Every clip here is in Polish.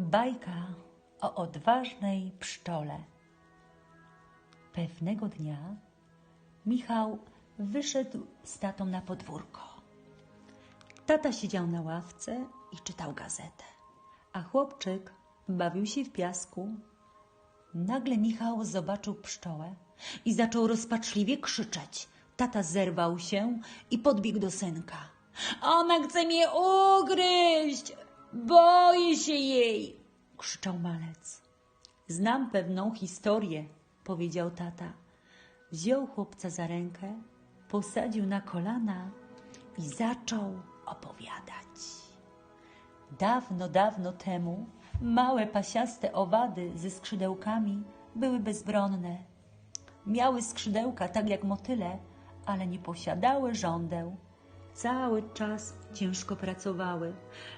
Bajka o odważnej pszczole. Pewnego dnia Michał wyszedł z tatą na podwórko. Tata siedział na ławce i czytał gazetę, a chłopczyk bawił się w piasku. Nagle Michał zobaczył pszczołę i zaczął rozpaczliwie krzyczeć. Tata zerwał się i podbiegł do synka. Ona chce mnie ugryźć! Boję się jej! krzyczał malec. Znam pewną historię, powiedział tata. Wziął chłopca za rękę, posadził na kolana i zaczął opowiadać. Dawno, dawno temu małe pasiaste owady ze skrzydełkami były bezbronne. Miały skrzydełka tak jak motyle, ale nie posiadały żądeł. Cały czas ciężko pracowały,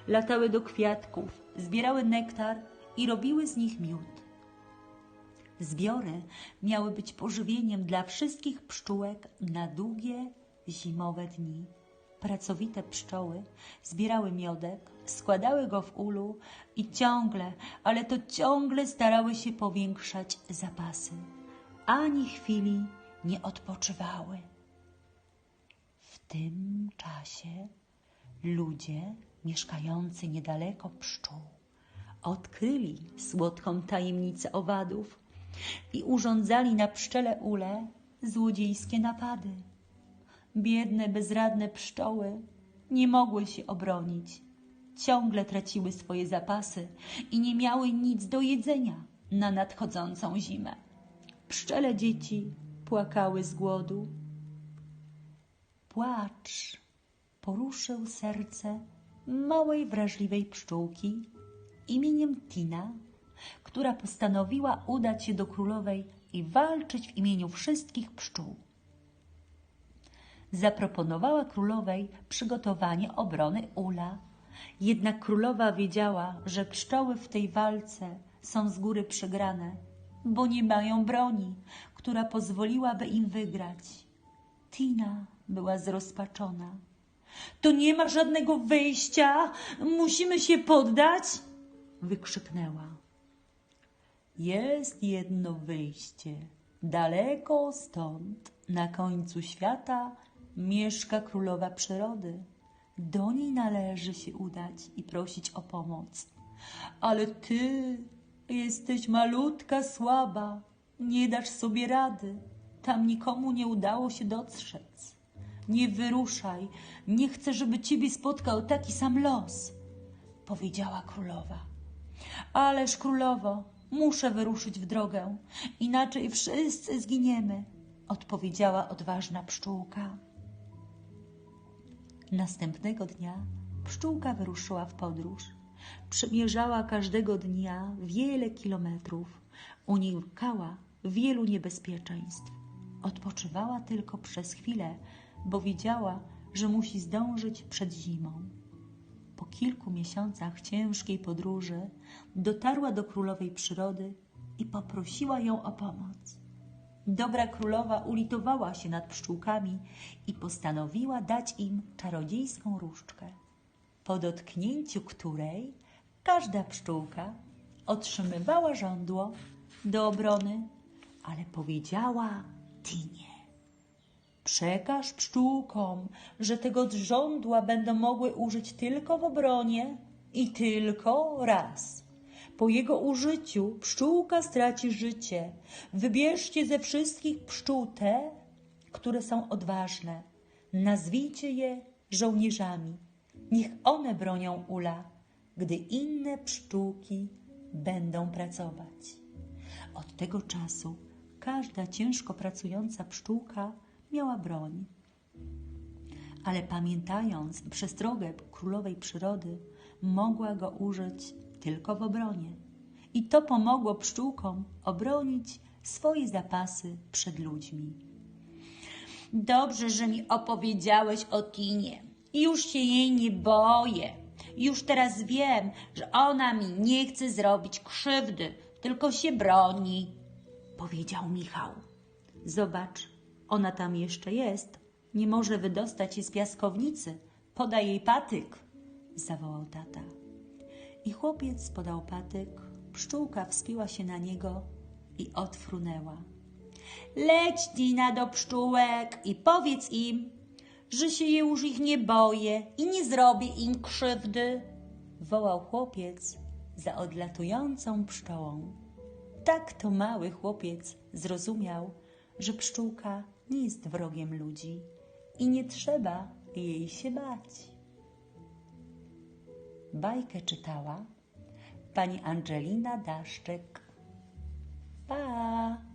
latały do kwiatków, zbierały nektar i robiły z nich miód. Zbiory miały być pożywieniem dla wszystkich pszczółek na długie, zimowe dni. Pracowite pszczoły zbierały miodek, składały go w ulu i ciągle, ale to ciągle starały się powiększać zapasy. Ani chwili nie odpoczywały. Tym czasie ludzie mieszkający niedaleko pszczół odkryli słodką tajemnicę owadów i urządzali na pszczele ule złodziejskie napady. Biedne, bezradne pszczoły nie mogły się obronić. Ciągle traciły swoje zapasy i nie miały nic do jedzenia na nadchodzącą zimę. Pszczele dzieci płakały z głodu. Płacz poruszył serce małej, wrażliwej pszczółki imieniem Tina, która postanowiła udać się do królowej i walczyć w imieniu wszystkich pszczół. Zaproponowała królowej przygotowanie obrony ula. Jednak królowa wiedziała, że pszczoły w tej walce są z góry przegrane, bo nie mają broni, która pozwoliłaby im wygrać. Tina była zrozpaczona. To nie ma żadnego wyjścia, musimy się poddać, wykrzyknęła. Jest jedno wyjście. Daleko stąd, na końcu świata, mieszka królowa przyrody. Do niej należy się udać i prosić o pomoc. Ale ty jesteś malutka, słaba, nie dasz sobie rady. Tam nikomu nie udało się dotrzeć. Nie wyruszaj, nie chcę, żeby ciebie spotkał taki sam los, powiedziała królowa. Ależ królowo, muszę wyruszyć w drogę, inaczej wszyscy zginiemy, odpowiedziała odważna pszczółka. Następnego dnia pszczółka wyruszyła w podróż. Przemierzała każdego dnia wiele kilometrów, unikała wielu niebezpieczeństw. Odpoczywała tylko przez chwilę, bo wiedziała, że musi zdążyć przed zimą. Po kilku miesiącach ciężkiej podróży dotarła do królowej przyrody i poprosiła ją o pomoc. Dobra królowa ulitowała się nad pszczółkami i postanowiła dać im czarodziejską różdżkę, po dotknięciu której każda pszczółka otrzymywała żądło do obrony, ale powiedziała Tinie. Przekaż pszczółkom, że tego żądła będą mogły użyć tylko w obronie i tylko raz. Po jego użyciu pszczółka straci życie. Wybierzcie ze wszystkich pszczół te, które są odważne. Nazwijcie je żołnierzami. Niech one bronią ula, gdy inne pszczółki będą pracować. Od tego czasu każda ciężko pracująca pszczółka miała broń. Ale pamiętając przestrogę królowej przyrody, mogła go użyć tylko w obronie. I to pomogło pszczółkom obronić swoje zapasy przed ludźmi. Dobrze, że mi opowiedziałeś o Tinie. Już się jej nie boję. Już teraz wiem, że ona mi nie chce zrobić krzywdy, tylko się broni, powiedział Michał. Zobacz, ona tam jeszcze jest. Nie może wydostać się z piaskownicy. Podaj jej patyk, zawołał tata. I chłopiec podał patyk, pszczółka wspiła się na niego i odfrunęła. Leć, Dina, do pszczółek i powiedz im, że się już ich nie boję i nie zrobię im krzywdy, wołał chłopiec za odlatującą pszczołą. Tak to mały chłopiec zrozumiał, że pszczółka nie jest wrogiem ludzi i nie trzeba jej się bać. Bajkę czytała pani Angelina Daszczyk. Pa!